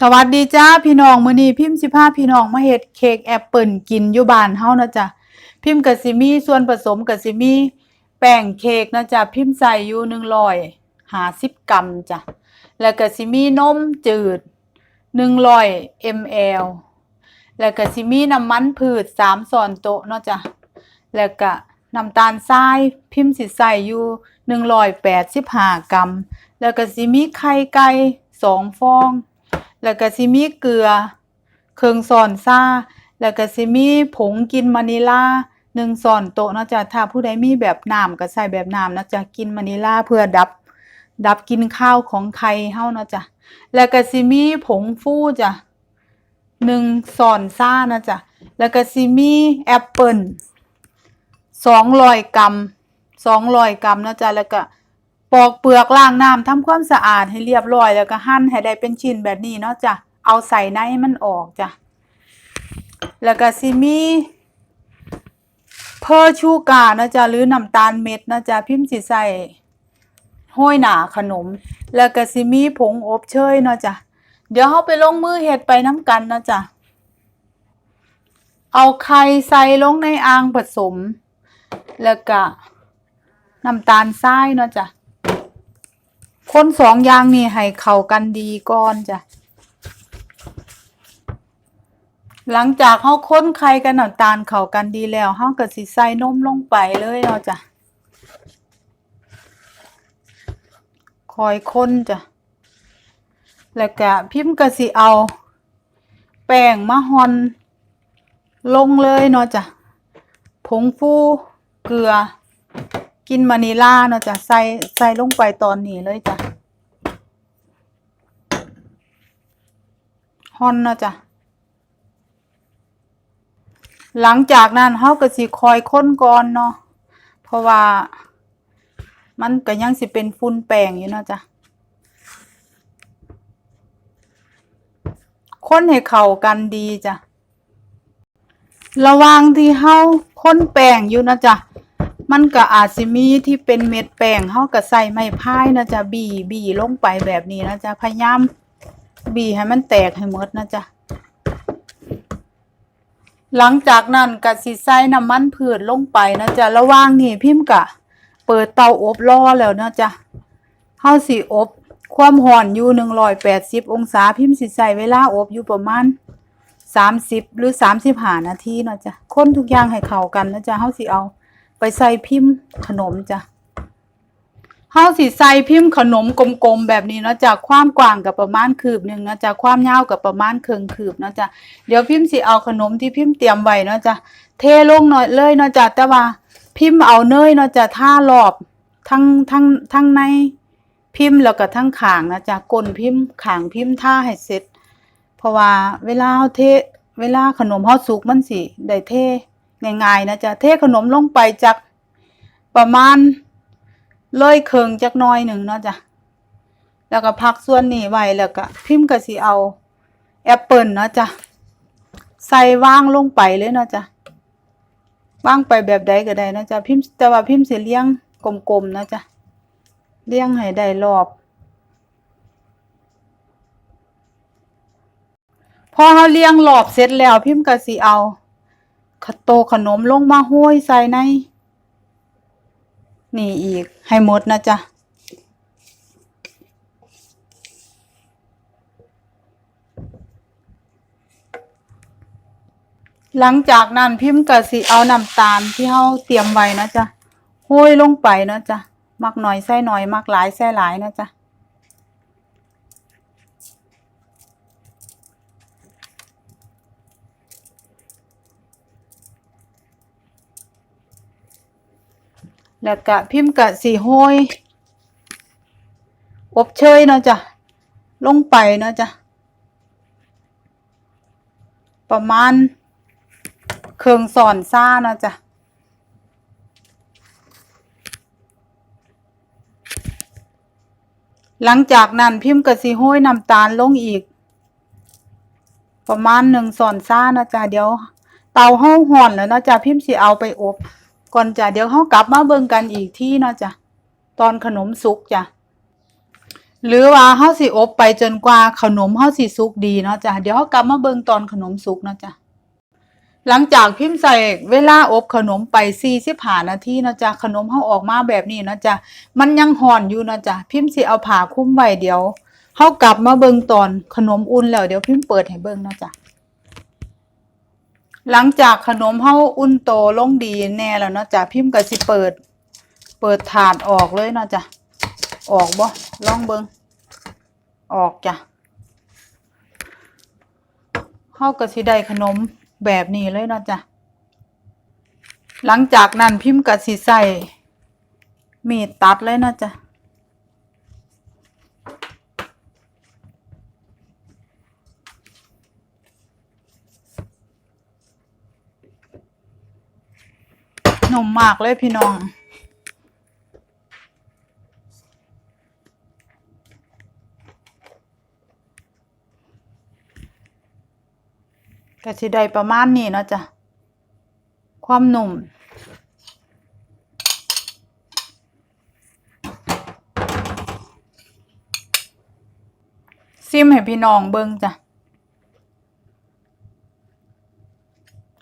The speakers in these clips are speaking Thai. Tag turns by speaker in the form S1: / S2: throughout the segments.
S1: สวัสดีจ้าพี่น้องมื้อนี้พิมพ์สิพาพี่น้องมาเฮ็ดเค้กแอปเปิลกินอยู่บ้านเฮานะจ๊ะพิมพ์ก็สิมีส่วนผสมก็สิมีแป้งเค้กนะจ๊ะพิมพ์ใส่อยู่150กรัมจ้ะแล้วก็สิมีนมจืด100 ml แล้วก็สิมีน้ำมันพืช3ช้อนโต๊ะเนาะจ้ะแล้วก็น้ำตาลทรายพิมพ์สิใส่อยู่185กรัมแล้วก็สิมีไข่ไก่สองฟอง แล้วก็สิมีเกลือ เครื่องช้อนซ่า แล้วก็สิมีผงกินมะนิลาหนึ่งช้อนโตนะจ้ะถ้าผู้ใดมีแบบน้ำก็ใส่แบบน้ำนะจ้ะกินมะนิลาเพื่อดับ ดับกินข้าวของไข่เฮานะจ้ะแล้วก็สิมีผงฟูจ้ะหนึ่งช้อนซ่านะจ้ะแล้วก็สิมีแอปเปิลสองร้อยกรัมสองร้อยกรัมนะจ้ะแล้วก็ ปอกเปลือกล้างน้ำทำความสะอาดให้เรียบร้อยแล้วก็หั่นให้ได้เป็นชิ้นแบบนี้เนาะจ้ะเอาใส่ในมันออกจ้ะแล้วก็สิมีเพอร์ชูกาเนาะจ้ะหรือน้ำตาลเม็ดเนาะจ้ะพิมพ์สิใส่ห้อยหนาขนม แล้วก็สิมีผงอบเชยเนาะจ้ะเดี๋ยวเราไปลงมือเฮ็ดไปน้ำกันเนาะจ้ะเอาไข่ใส่ลงในอ่างผสม แล้วก็น้ำตาลทรายเนาะจ้ะ คนสองอย่างนี่ให้เข้ากันดีก่อนจ้ะ หลังจากเฮาค้นไข่กับน้ำตาลเข้ากันดีแล้วเฮาก็สิใส่นมลงไปเลยเนาะจ้ะคอยค้นจ้ะ แล้วก็พิมพ์ก็สิเอา แป้งมาห่อน ลงเลยเนาะจ้ะ ผงฟูเกลือกินมะนิลาเนาะจ้ะใส่ใส่ลงไปตอนนี้เลยจ้ะ ฮอนเนาะจ้ะหลังจากนั้นเฮาก็สิคอยค้นก่อนเนาะเพราะว่า มันก็ยังสิเป็นฝุ่นแป้งอยู่เนาะจ้ะค้นให้เข้ากันดีจ้ะระว่างที่เฮาค้นแป้งอยู่นะจ้ะมันก็อาจสิมีที่เป็นเม็ดแป้งเฮาก็ใส่ไม้พายนะจ๊ะบีบีลงไปแบบนี้นะจ๊ะพยายาม บีให้มันแตกให้หมดนะจ๊ะ หลังจากนั้นก็สิใส่น้ำมันพืชลงไปนะจ๊ะระว่างนี้พิมพ์ก็เปิดเตาอบรอแล้วนะจ๊ะเฮาสิอบ ความร้อนอยู่180องศาพิมพ์สิใส่เวลาอบอยู่ประมาณ30หรือ35นาทีนะจ๊ะคนทุกอย่างให้เข้ากันนะจ๊ะเฮาสิเอา ไปใส่พิมพ์ขนมจ้ะ เฮาสิใส่พิมพ์ขนมกลมๆแบบนี้เนาะจ้ะความกว้างกับประมาณคืบหนึ่งเนาะจ้ะความยาวกับประมาณครึ่งคืบเนาะจ้ะเดี๋ยวพิมพ์สิเอาขนมที่พิมพ์เตรียมไว้เนาะจ้ะเทลงหน่อยเลยเนาะจ้ะแต่ว่าพิมพ์เอาเนยเนาะจ้ะท่ารอบทั้งทั้งทั้งในพิมพ์แล้วก็ทั้งขางนะจ้ะก้นพิมพ์ขางพิมพ์ท่าให้เสร็จ เพราะว่าเวลาเฮาเทเวลาขนมเฮาสุกมันสิได้เทง่ายๆนะจ๊ะเทขนมลงไปจากประมาณ เลยเคิงจักน้อยหนึ่งเนาะจ้ะแล้วก็พักส่วนนี้ไว้แล้วก็พิมพ์ก็สิเอาแอปเปิลเนาะจ้ะใส่วางลงไปเลยเนาะจ้ะวางไปแบบใดก็ได้เนาะจ้ะพิมพ์แต่ว่าพิมพ์สิเลี้ยงกลมๆเนาะจ้ะเลี้ยงให้ได้รอบพอเฮาเลี้ยงรอบเสร็จแล้วพิมพ์ก็สิเอาขโตขนมลงมาห้อยใส่ใน นี่อีกให้หมดนะจ๊ะหลังจากนั้นพิมพ์กะสิเอาน้ำตาลที่เขาเตรียมไว้นะจ๊ะห้อยลงไปนะจ๊ะมักหน่อยใส่หน่อย มักหลายใส่หลายนะจ๊ะ แล้วก็พิมพ์กะสีห้อยอบเชยเนาะจ้ะลงไปเนาะจ้ะประมาณเครื่องสอนซ่าเนาะจ้ะหลังจากนั้นพิมพ์กะสีห้อยน้ำตาลลงอีก ประมาณหนึ่งสอนซ่านะจ๊ะเดี๋ยวเตาห้องห่อนแล้วเนาะจ้ะพิมพ์สิเอาไปอบ ก่อนจ้ะเดี๋ยวเขากลับมาเบิ่งกันอีกที่เนาะจ้ะตอนขนมสุกจ้ะหรือว่าเฮาสิอบไปจนกว่าขนมเฮาสิสุกดีเนาะจ้ะเดี๋ยวเฮากลับมาเบิ่งตอนขนมสุกเนาะจ้ะหลังจากพิมพ์ใส่เวลาอบขนมไป45นาทีเนาะจ้ะขนมเฮาออกมาแบบนี้เนาะจ้ะมันยังห่อนอยู่เนาะจ้ะพิมพ์สิเอาผ้าคลุมไว้เดี๋ยวเฮากลับมาเบิ่งตอนขนมอุ่นแล้วเดี๋ยวพิมพ์เปิดให้เบิ่งเนาะจ้ะ หลังจากขนมเฮาอุ่นโตลงดีแน่แล้วเนาะจ้ะพิมพ์ก็สิเปิด เปิดถาดออกเลยเนาะจ้ะออกบ่ลองเบิงออกจ้ะเฮาก็สิได้ขนมแบบนี้เลยเนาะจ้ะหลังจากนั้นพิมพ์ก็สิใส่มีดตัดเลยเนาะจ้ะ นุ่มมากเลยพี่น้องก็สิได้ประมาณนี้เนาะจ้ะ ความหนุ่มซิมให้พี่น้องเบิ่งจ้ะ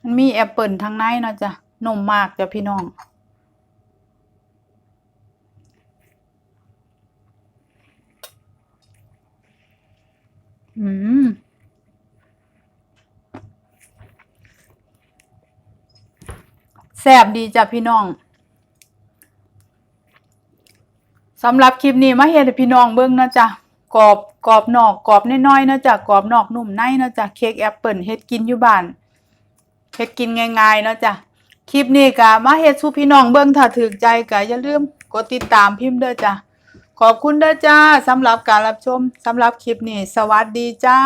S1: มันมีแอปเปิลทางในเนาะจ้ะ นุ่มมากจ้ะพี่น้อง อืมแซ่บดีจ้ะพี่น้องสำหรับคลิปนี้มาเฮ็ดให้พี่น้องเบิ่งเนาะจ้ะกรอบกรอบนอกกรอบน้อยๆเนาะจ้ะกรอบนอกนุ่มในเนาะจ้ะเค้กแอปเปิลเฮ็ดกินอยู่บ้านเฮ็ดกินง่ายๆเนาะจ้ะ คลิปนี้กะมาเฮ็ดสู้พี่น้องเบิ่งถ้าถึกใจกะอย่าลืมกดติดตามพิมพ์เด้อจ้ะขอบคุณเด้อจ้าสำหรับการรับชมสำหรับคลิปนี้ สวัสดีจ้า